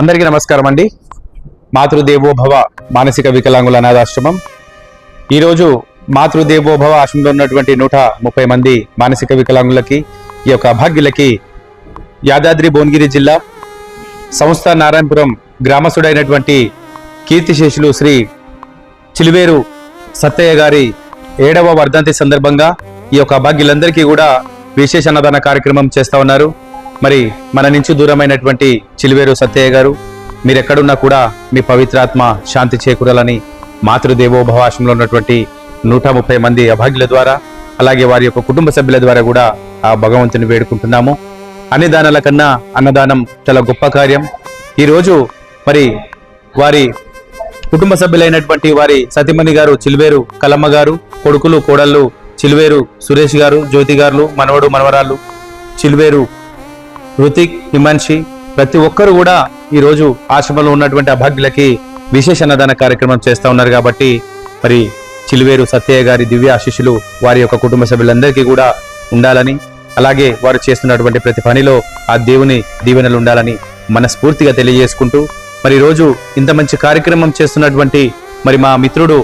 అందరికీ నమస్కారం అండి. మాతృదేవోభవ మానసిక వికలాంగుల అనాథాశ్రమం. ఈరోజు మాతృదేవోభవ ఆశ్రమంలో ఉన్నటువంటి నూట ముప్పై మంది మానసిక వికలాంగులకి ఈ యొక్క అభాగ్యులకి యాదాద్రి భువనగిరి జిల్లా సంస్థ నారాయణపురం గ్రామస్తుడైనటువంటి కీర్తిశేషులు శ్రీ చిలువేరు సత్తయ్య గారి ఏడవ వర్ధంతి సందర్భంగా ఈ యొక్క అభాగ్యులందరికీ కూడా విశేష అన్నదాన కార్యక్రమం చేస్తా ఉన్నారు. మరి మన నుంచి దూరమైనటువంటి చిలివేరు సత్తయ్య గారు మీరెక్కడున్నా కూడా మీ పవిత్రాత్మ శాంతి చేకూరాలని మాతృదేవోభవ ఆశ్రమంలో ఉన్నటువంటి నూట ముప్పై మంది అభాగ్యుల ద్వారా అలాగే వారి యొక్క కుటుంబ సభ్యుల ద్వారా కూడా ఆ భగవంతుని వేడుకుంటున్నాము. అన్ని దానాల కన్నా అన్నదానం చాలా గొప్ప కార్యం. ఈరోజు మరి వారి కుటుంబ సభ్యులైనటువంటి వారి సతీమణి గారు చిలువేరు కలమ్మ గారు కొడుకులు కోడళ్ళు చిలువేరు సురేష్ గారు జ్యోతి గారు మనవడు మనవరాలు చిలువేరు రుతిక్ హిమాన్షి ప్రతి ఒక్కరు కూడా ఈ రోజు ఆశ్రమంలో ఉన్నటువంటి అభాగ్యులకి విశేష అన్నదాన కార్యక్రమం చేస్తూ ఉన్నారు కాబట్టి మరి చిలువేరు సత్యయ్య గారి దివ్య ఆశీస్సులు వారి యొక్క కుటుంబ సభ్యులందరికీ కూడా ఉండాలని అలాగే వారు చేస్తున్నటువంటి ప్రతి పనిలో ఆ దేవుని దీవెనలు ఉండాలని మనస్ఫూర్తిగా తెలియజేసుకుంటూ మరి రోజు ఇంత మంచి కార్యక్రమం చేస్తున్నటువంటి మరి మా మిత్రుడు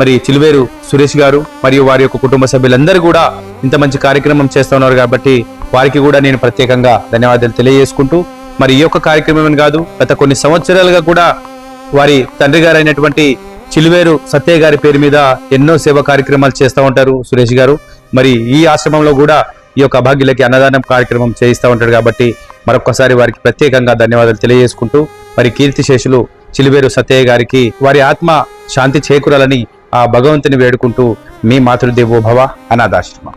మరి చిలువేరు సురేష్ గారు మరియు వారి యొక్క కుటుంబ సభ్యులందరూ కూడా ఇంత మంచి కార్యక్రమం చేస్తున్నారు కాబట్టి వారికి కూడా నేను ప్రత్యేకంగా ధన్యవాదాలు తెలియజేసుకుంటూ మరి ఈ యొక్క కార్యక్రమం కాదు గత కొన్ని సంవత్సరాలుగా కూడా వారి తండ్రి గారు అయినటువంటి చిలువేరు సత్య గారి పేరు మీద ఎన్నో సేవా కార్యక్రమాలు చేస్తూ ఉంటారు సురేష్ గారు. మరి ఈ ఆశ్రమంలో కూడా ఈ యొక్క అభాగ్యులకి అన్నదానం కార్యక్రమం చేయిస్తూ ఉంటాడు కాబట్టి మరొకసారి వారికి ప్రత్యేకంగా ధన్యవాదాలు తెలియజేసుకుంటూ మరి కీర్తిశేషులు చిలువేరు సత్యయ్య గారికి వారి ఆత్మ శాంతి చేకూరాలని ఆ భగవంతుని వేడుకుంటూ మీ మాతృదేవోభవ అనాథాశ్రమం.